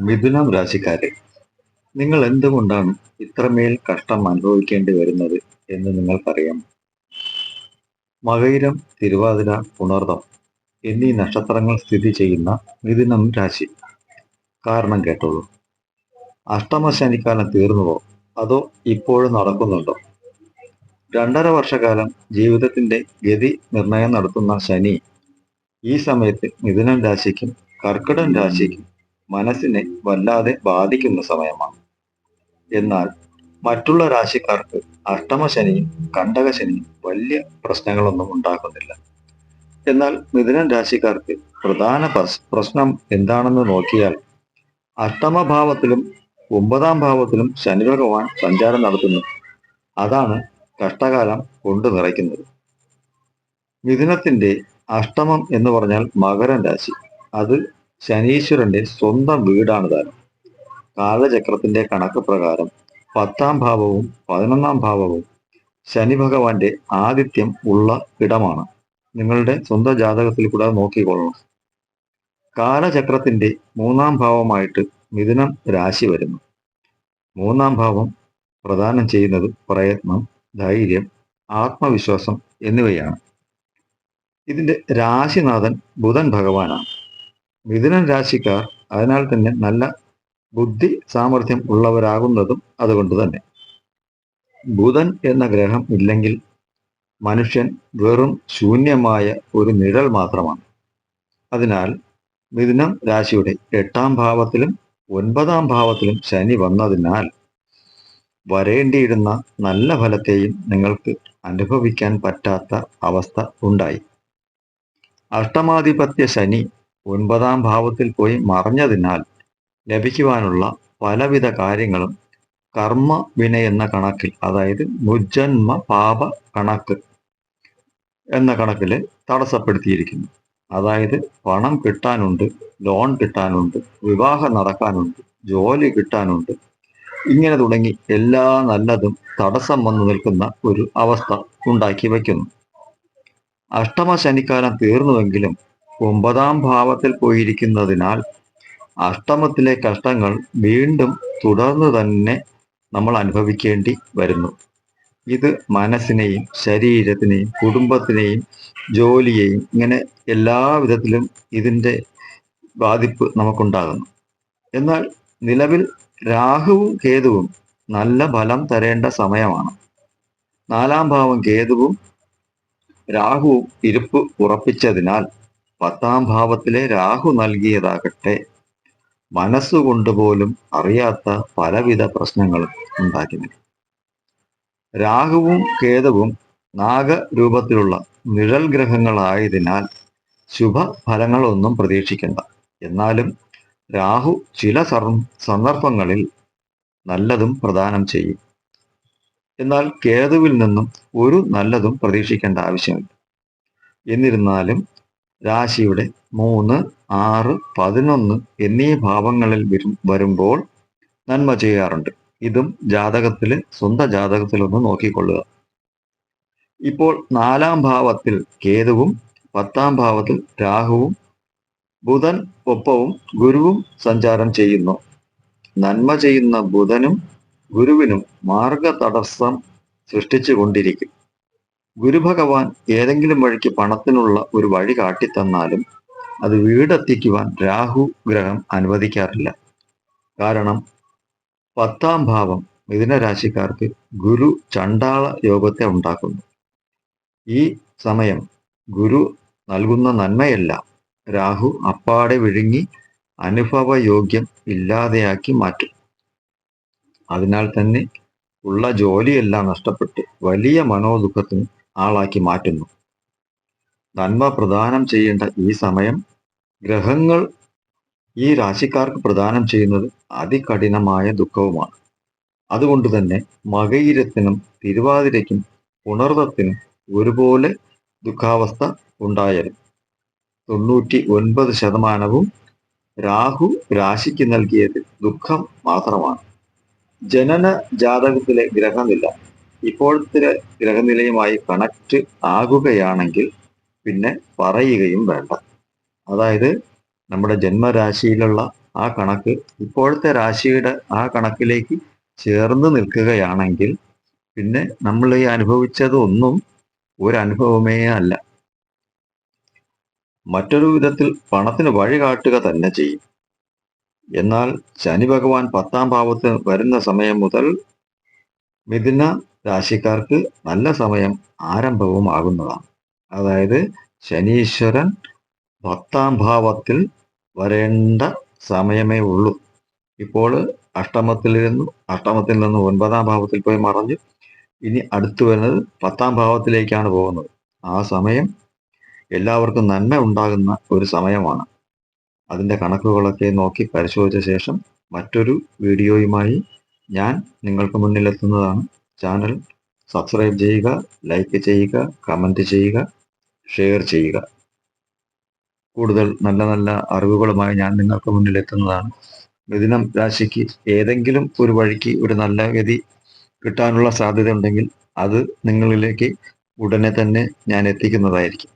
മിഥുനം രാശിക്കാരെ നിങ്ങൾ എന്തുകൊണ്ടാണ് ഇത്രമേൽ കഷ്ടം അനുഭവിക്കേണ്ടി വരുന്നത് എന്ന് നിങ്ങൾക്കറിയാം മകയിരം തിരുവാതിര പുണർദം എന്നീ നക്ഷത്രങ്ങൾ സ്ഥിതി ചെയ്യുന്ന മിഥുനം രാശി. കാരണം കേട്ടോളൂ. അഷ്ടമശനിക്കാലം തീർന്നുവോ? അതോ ഇപ്പോഴും നടക്കുന്നുണ്ടോ? രണ്ടര വർഷക്കാലം ജീവിതത്തിന്റെ ഗതി നിർണയം നടത്തുന്ന ശനി ഈ സമയത്ത് മിഥുനം രാശിക്കും കർക്കിടം രാശിക്കും മനസ്സിനെ വല്ലാതെ ബാധിക്കുന്ന സമയമാണ്. എന്നാൽ മറ്റുള്ള രാശിക്കാർക്ക് അഷ്ടമശനിയും കണ്ടകശനിയും വലിയ പ്രശ്നങ്ങളൊന്നും ഉണ്ടാക്കുന്നില്ല. എന്നാൽ മിഥുനം രാശിക്കാർക്ക് പ്രധാന പ്രശ്നം എന്താണെന്ന് നോക്കിയാൽ അഷ്ടമഭാവത്തിലും ഒമ്പതാം ഭാവത്തിലും ശനി ഭഗവാൻ സഞ്ചാരം നടത്തുന്നു. അതാണ് കഷ്ടകാലം കൊണ്ടു നിറയ്ക്കുന്നത്. മിഥുനത്തിന്റെ അഷ്ടമം എന്ന് പറഞ്ഞാൽ മകരം രാശി. അത് ശനീശ്വരന്റെ സ്വന്തം വീടാണ് താനും കാലചക്രത്തിന്റെ കണക്ക് പ്രകാരം പത്താം ഭാവവും പതിനൊന്നാം ഭാവവും ശനി ഭഗവാന്റെ ആദിത്യം ഉള്ള ഇടമാണ്. നിങ്ങളുടെ സ്വന്തം ജാതകത്തിൽ കൂടെ നോക്കിക്കൊള്ളണം. കാലചക്രത്തിന്റെ മൂന്നാം ഭാവമായിട്ട് മിഥുനം രാശി വരുന്നു. മൂന്നാം ഭാവം പ്രദാനം ചെയ്യുന്നത് പ്രയത്നം ധൈര്യം ആത്മവിശ്വാസം എന്നിവയാണ്. ഇതിന്റെ രാശിനാഥൻ ബുധൻ ഭഗവാനാണ്. മിഥുനൻ രാശിക്കാർ അതിനാൽ തന്നെ നല്ല ബുദ്ധി സാമർഥ്യം ഉള്ളവരാകുന്നതും അതുകൊണ്ട് തന്നെ. ബുധൻ എന്ന ഗ്രഹം ഇല്ലെങ്കിൽ മനുഷ്യൻ വെറും ശൂന്യമായ ഒരു നിഴൽ മാത്രമാണ്. അതിനാൽ മിഥുനം രാശിയുടെ എട്ടാം ഭാവത്തിലും ഒൻപതാം ഭാവത്തിലും ശനി വന്നതിനാൽ വരേണ്ടിയിരുന്ന നല്ല ഫലത്തെയും നിങ്ങൾക്ക് അനുഭവിക്കാൻ പറ്റാത്ത അവസ്ഥ ഉണ്ടായി. അഷ്ടമാധിപത്യ ശനി ഒൻപതാം ഭാവത്തിൽ പോയി മറഞ്ഞതിനാൽ ലഭിക്കുവാനുള്ള പലവിധ കാര്യങ്ങളും കർമ്മ വിന എന്ന കണക്കിൽ അതായത് മുജ്ജന്മ പാപ കണക്ക് എന്ന കണക്കിൽ തടസ്സപ്പെടുത്തിയിരിക്കുന്നു. അതായത് പണം കിട്ടാനുണ്ട് ലോൺ കിട്ടാനുണ്ട് വിവാഹം നടക്കാനുണ്ട് ജോലി കിട്ടാനുണ്ട്. ഇങ്ങനെ തുടങ്ങി എല്ലാ നല്ലതും തടസ്സം വന്നു നിൽക്കുന്ന ഒരു അവസ്ഥ ഉണ്ടാക്കി വയ്ക്കുന്നു. അഷ്ടമ ശനിക്കാലം തീർന്നുവെങ്കിലും ഒമ്പതാം ഭാവത്തിൽ പോയിരിക്കുന്നതിനാൽ അഷ്ടമത്തിലെ കഷ്ടങ്ങൾ വീണ്ടും തുടർന്ന് തന്നെ നമ്മൾ അനുഭവിക്കേണ്ടി വരുന്നു. ഇത് മനസ്സിനെയും ശരീരത്തിനെയും കുടുംബത്തിനെയും ജോലിയെയും ഇങ്ങനെ എല്ലാ വിധത്തിലും ഇതിന്റെ ബാധിപ്പ് നമുക്കുണ്ടാകുന്നു. എന്നാൽ നിലവിൽ രാഹുവും കേതുവും നല്ല ഫലം തരേണ്ട സമയമാണ്. നാലാം ഭാവം കേതുവും രാഹുവും ഇരുപ്പ് ഉറപ്പിച്ചതിനാൽ പത്താം ഭാവത്തിലെ രാഹു നൽകിയതാകട്ടെ മനസ്സുകൊണ്ട് പോലും അറിയാത്ത പലവിധ പ്രശ്നങ്ങളും ഉണ്ടാക്കി നൽകി രാഹുവും കേതുവും നാഗരൂപത്തിലുള്ള നിഴൽ ഗ്രഹങ്ങളായതിനാൽ ശുഭഫലങ്ങളൊന്നും പ്രതീക്ഷിക്കേണ്ട. എന്നാലും രാഹു ചില സന്ദർഭങ്ങളിൽ നല്ലതും പ്രദാനം ചെയ്യും. എന്നാൽ കേതുവിൽ നിന്നും ഒരു നല്ലതും പ്രതീക്ഷിക്കേണ്ട ആവശ്യമില്ല. എന്നിരുന്നാലും രാശിയുടെ മൂന്ന് ആറ് പതിനൊന്ന് എന്നീ ഭാവങ്ങളിൽ വരും വരുമ്പോൾ നന്മ ചെയ്യാറുണ്ട്. ഇതും ജാതകത്തിൽ സ്വന്തം ജാതകത്തിലൊന്ന് നോക്കിക്കൊള്ളുക. ഇപ്പോൾ നാലാം ഭാവത്തിൽ കേതുവും പത്താം ഭാവത്തിൽ രാഹുവും ബുധൻ ഒപ്പവും ഗുരുവും സഞ്ചാരം ചെയ്യുന്നു. നന്മ ചെയ്യുന്ന ബുധനും ഗുരുവിനും മാർഗ തടസ്സം സൃഷ്ടിച്ചു കൊണ്ടിരിക്കും. ഗുരുഭഗവാൻ ഏതെങ്കിലും വഴിക്ക് പണത്തിനുള്ള ഒരു വഴി കാട്ടിത്തന്നാലും അത് വീടെത്തിക്കുവാൻ രാഹു ഗ്രഹം അനുവദിക്കാറില്ല. കാരണം പത്താം ഭാവം മിഥുന രാശിക്കാർക്ക് ഗുരു ചണ്ടാള യോഗത്തെ ഉണ്ടാക്കുന്നു. ഈ സമയം ഗുരു നൽകുന്ന നന്മയെല്ലാം. രാഹു അപ്പാടെ വിഴുങ്ങി അനുഭവ യോഗ്യം ഇല്ലാതെയാക്കി മാറ്റും. അതിനാൽ തന്നെ ഉള്ള ജോലിയെല്ലാം നഷ്ടപ്പെട്ട് വലിയ മനോദുഃഖത്തിന് ആളാക്കി മാറ്റുന്നു. നന്മ പ്രദാനം ചെയ്യേണ്ട ഈ സമയം ഗ്രഹങ്ങൾ ഈ രാശിക്കാർക്ക് പ്രദാനം ചെയ്യുന്നത് അതികഠിനമായ ദുഃഖവുമാണ്. അതുകൊണ്ട് തന്നെ മകയിരത്തിനും തിരുവാതിരയ്ക്കും പുണർദത്തിനും ഒരുപോലെ ദുഃഖാവസ്ഥ ഉണ്ടായത് തൊണ്ണൂറ്റി ഒൻപത് ശതമാനവും രാഹു രാശിക്ക് നൽകിയത് ദുഃഖം മാത്രമാണ്. ജനന ജാതകത്തിലെ ഗ്രഹനില ഇപ്പോഴത്തെ ഗ്രഹനിലയുമായി കണക്ട് ആകുകയാണെങ്കിൽ പിന്നെ പറയുകയും വേണ്ട. അതായത് നമ്മുടെ ജന്മരാശിയിലുള്ള ആ കണക്ക് ഇപ്പോഴത്തെ രാശിയുടെ ആ കണക്കിലേക്ക് ചേർന്ന് നിൽക്കുകയാണെങ്കിൽ പിന്നെ നമ്മൾ ഈ അനുഭവിച്ചതൊന്നും ഒരു അനുഭവമേ അല്ല. മറ്റൊരു വിധത്തിൽ പണത്തിന് വഴി കാട്ടുക തന്നെ ചെയ്യും. എന്നാൽ ശനി ഭഗവാൻ പത്താം ഭാവത്ത് വരുന്ന സമയം മുതൽ മിഥുന രാശിക്കാർക്ക് നല്ല സമയം ആരംഭവും ആകുന്നതാണ്. അതായത് ശനീശ്വരൻ പത്താം ഭാവത്തിൽ വരേണ്ട സമയമേ ഉള്ളൂ. ഇപ്പോൾ അഷ്ടമത്തിൽ നിന്ന് അഷ്ടമത്തിൽ നിന്ന് ഒൻപതാം ഭാവത്തിൽ പോയി മറഞ്ഞു. ഇനി അടുത്തു വരുന്നത് പത്താം ഭാവത്തിലേക്കാണ് പോകുന്നത്. ആ സമയം എല്ലാവർക്കും നന്മ ഉണ്ടാകുന്ന ഒരു സമയമാണ്. അതിന്റെ കണക്കുകളൊക്കെ നോക്കി പരിശോധിച്ച ശേഷം മറ്റൊരു വീഡിയോയുമായി ഞാൻ നിങ്ങൾക്ക് മുന്നിലെത്തുന്നതാണ്. ചാനൽ സബ്സ്ക്രൈബ് ചെയ്യുക ലൈക്ക് ചെയ്യുക കമന്റ് ചെയ്യുക ഷെയർ ചെയ്യുക. കൂടുതൽ നല്ല നല്ല അറിവുകളുമായി ഞാൻ നിങ്ങൾക്ക് മുന്നിലെത്തുന്നതാണ്. മിഥുനം രാശിക്ക് ഏതെങ്കിലും ഒരു വഴിക്ക് ഒരു നല്ല ഗതി കിട്ടാനുള്ള സാധ്യത ഉണ്ടെങ്കിൽ അത് നിങ്ങളിലേക്ക് ഉടനെ തന്നെ ഞാൻ എത്തിക്കുന്നതായിരിക്കും.